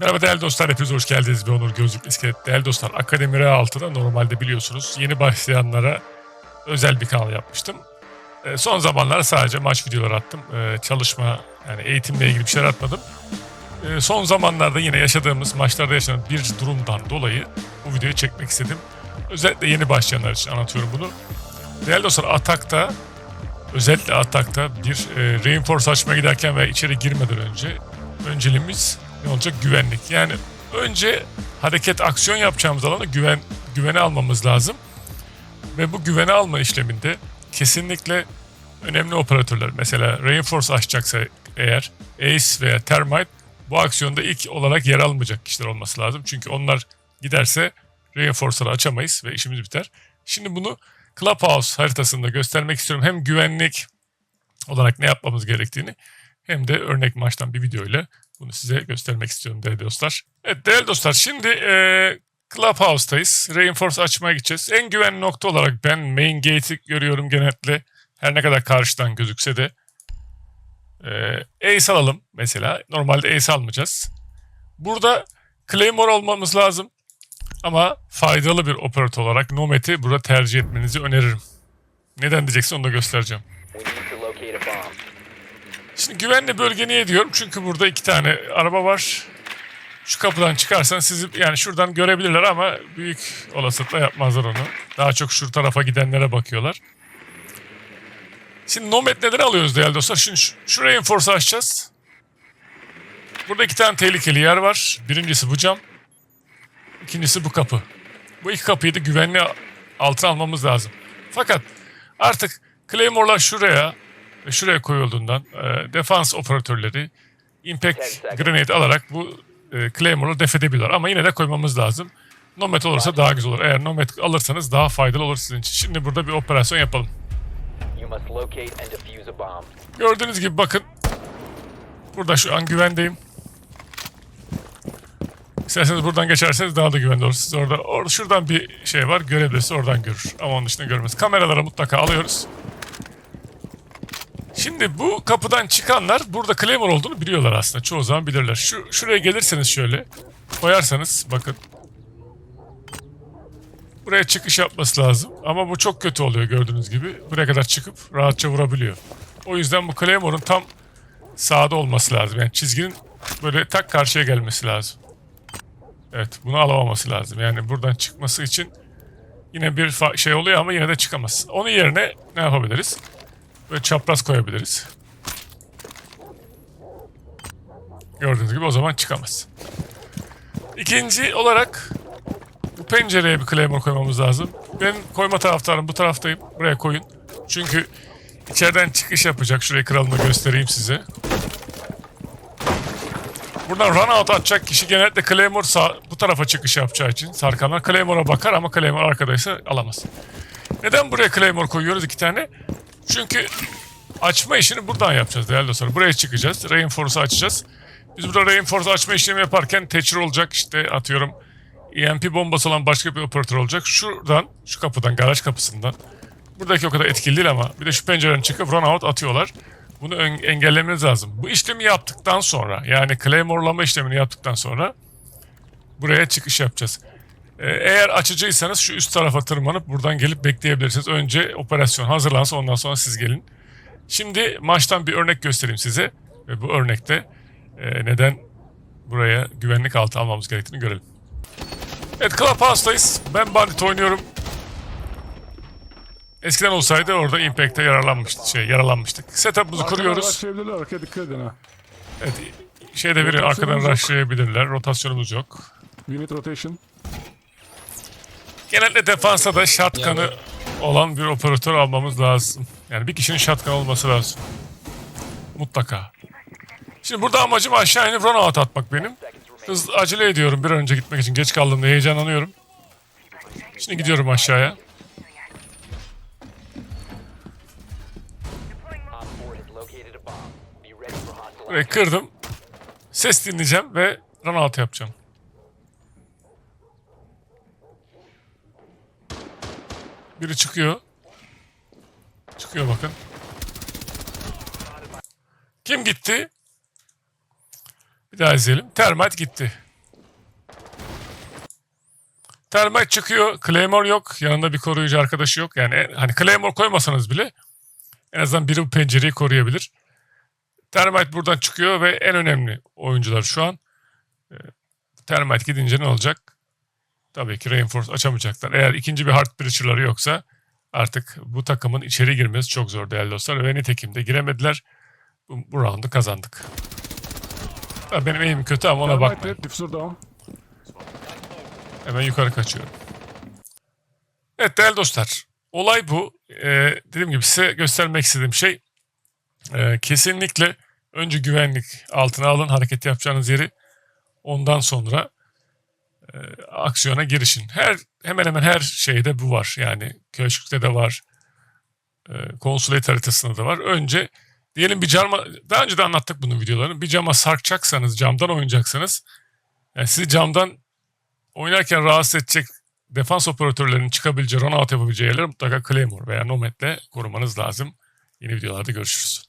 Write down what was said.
Merhaba değerli dostlar, hepiniz hoş geldiniz. Ben Onur Gözlük İskelet. Değerli dostlar, Akademi R6'da normalde biliyorsunuz yeni başlayanlara özel bir kanal yapmıştım. Ee, son zamanlarda sadece maç videoları attım. Ee, çalışma, yani eğitimle ilgili bir şeyler atmadım. Ee, son zamanlarda yine yaşadığımız, maçlarda yaşanan bir durumdan dolayı bu videoyu çekmek istedim. Özellikle yeni başlayanlar için anlatıyorum bunu. Değerli dostlar, Atak'ta, özellikle Atak'ta bir e, Reinforce açmaya giderken ve içeri girmeden önce önceliğimiz ne olacak? Güvenlik. Yani önce hareket, aksiyon yapacağımız alana güven güvene almamız lazım. Ve bu güvene alma işleminde kesinlikle önemli operatörler mesela Reinforce açacaksa eğer Ace veya Termite bu aksiyonda ilk olarak yer almayacak kişiler olması lazım. Çünkü onlar giderse Reinforce'ları açamayız ve işimiz biter. Şimdi bunu Clubhouse haritasında göstermek istiyorum. Hem güvenlik olarak ne yapmamız gerektiğini hem de örnek maçtan bir videoyla bunu size göstermek istiyorum değerli dostlar. Evet değerli dostlar şimdi e, Clubhouse'tayız. Reinforce açmaya gideceğiz. En güvenli nokta olarak ben main gate'i görüyorum genellikle. Her ne kadar karşıdan gözükse de. E, Ace alalım mesela. Normalde Ace almayacağız. Burada Claymore olmamız lazım. Ama faydalı bir operatör olarak Nomad'i burada tercih etmenizi öneririm. Neden diyeceksin onu da göstereceğim. Şimdi güvenli bölge niye diyorum? Çünkü burada iki tane araba var. Şu kapıdan çıkarsan sizi yani şuradan görebilirler ama büyük olasılıkla yapmazlar onu. Daha çok şu tarafa gidenlere bakıyorlar. Şimdi Nomad neden alıyoruz değerli dostlar? Şimdi şu, şu Reinforce'u açacağız. Burada iki tane tehlikeli yer var. Birincisi bu cam. İkincisi bu kapı. Bu iki kapıyı da güvenli altına almamız lazım. Fakat artık Claymore'lar şuraya şuraya koyulduğundan e, defans operatörleri impact grenade alarak bu e, Claymore'u def edebilirler. Ama yine de koymamız lazım. Nomad olursa daha güzel olur. Eğer Nomad alırsanız daha faydalı olur sizin için. Şimdi burada bir operasyon yapalım. Gördüğünüz gibi bakın. Burada şu an güvendeyim. İsterseniz buradan geçerseniz daha da güvende olursunuz. Orada, orada şuradan bir şey var. Görebilirse oradan görür. Ama onun dışında görmez. Kameralara mutlaka alıyoruz. Şimdi bu kapıdan çıkanlar burada Claymore olduğunu biliyorlar aslında. Çoğu zaman bilirler. Şu, şuraya gelirseniz şöyle koyarsanız bakın. Buraya çıkış yapması lazım. Ama bu çok kötü oluyor gördüğünüz gibi. Buraya kadar çıkıp rahatça vurabiliyor. O yüzden bu Claymore'un tam sağda olması lazım. Yani çizginin böyle tak karşıya gelmesi lazım. Evet bunu alamaması lazım. Yani buradan çıkması için yine bir şey oluyor ama yine de çıkamaz. Onun yerine ne yapabiliriz? Böyle çapraz koyabiliriz. Gördüğünüz gibi o zaman çıkamaz. İkinci olarak bu pencereye bir claymore koymamız lazım. Ben koyma taraftarım bu taraftayım. Buraya koyun. Çünkü içeriden çıkış yapacak. Şurayı kralını göstereyim size. Buradan run out atacak kişi genellikle Claymore sağ, bu tarafa çıkış yapacağı için sarkanlar Claymore'a bakar ama Claymore arkadaysa alamaz. Neden buraya Claymore koyuyoruz iki tane? Çünkü açma işini buradan yapacağız değerli dostlar. Buraya çıkacağız. Reinforce'u açacağız. Biz burada Reinforce açma işlemi yaparken Thatcher olacak. işte atıyorum EMP bombası olan başka bir operatör olacak. Şuradan, şu kapıdan, garaj kapısından. Buradaki o kadar etkili değil ama bir de şu pencereden çıkıp run out atıyorlar. Bunu engellemeniz lazım. Bu işlemi yaptıktan sonra yani Claymore'lama işlemini yaptıktan sonra buraya çıkış yapacağız. Ee, eğer açıcıysanız şu üst tarafa tırmanıp buradan gelip bekleyebilirsiniz. Önce operasyon hazırlansın ondan sonra siz gelin. Şimdi maçtan bir örnek göstereyim size. Ve bu örnekte e, neden buraya güvenlik altı almamız gerektiğini görelim. Evet Clubhouse'dayız. Ben Bandit oynuyorum. Eskiden olsaydı orada Impact'te yararlanmıştık. Şey, yaralanmıştık. Setup'ımızı kuruyoruz. Başlayabilirler arkaya dikkat edin ha. Evet, şeyde biri arkadan rushlayabilirler. Rotasyonumuz yok. Unit rotation. Genelde defansa da shotgun'ı olan bir operatör almamız lazım. Yani bir kişinin shotgun olması lazım. Mutlaka. Şimdi burada amacım aşağı inip run out atmak benim. Hızlı acele ediyorum bir an önce gitmek için. Geç kaldığımda heyecanlanıyorum. Şimdi gidiyorum aşağıya. Op 4 has located a bomb. Be ready for hostile Burayı kırdım. Ses dinleyeceğim ve run out yapacağım. Biri çıkıyor. Çıkıyor bakın. Kim gitti? Bir daha izleyelim. Termite gitti. Termite çıkıyor. Claymore yok. Yanında bir koruyucu arkadaşı yok. Yani hani Claymore koymasanız bile en azından biri bu pencereyi koruyabilir. Termite buradan çıkıyor ve en önemli oyuncular şu an. E, Termite gidince ne olacak? Tabii ki Reinforce açamayacaklar. Eğer ikinci bir Heart Breacher'ları yoksa artık bu takımın içeri girmesi çok zor değerli dostlar. Ve nitekim de giremediler. Bu, bu roundu kazandık. Benim eğimim kötü ama ona bakmayın. Hemen yukarı kaçıyorum. Evet değerli dostlar. Olay bu. Ee, dediğim gibi size göstermek istediğim şey e, kesinlikle önce güvenlik altına alın hareket yapacağınız yeri. Ondan sonra e, aksiyona girişin. Her hemen hemen her şeyde bu var. Yani köşkte de var. E, konsulet haritasında da var. Önce diyelim bir cama daha önce de anlattık bunun videolarını. Bir cama sarkacaksanız, camdan oynayacaksanız yani sizi camdan oynarken rahatsız edecek defans operatörlerinin çıkabileceği, run out yapabileceği yerleri mutlaka Claymore veya Nomad'le korumanız lazım. Yeni videolarda görüşürüz.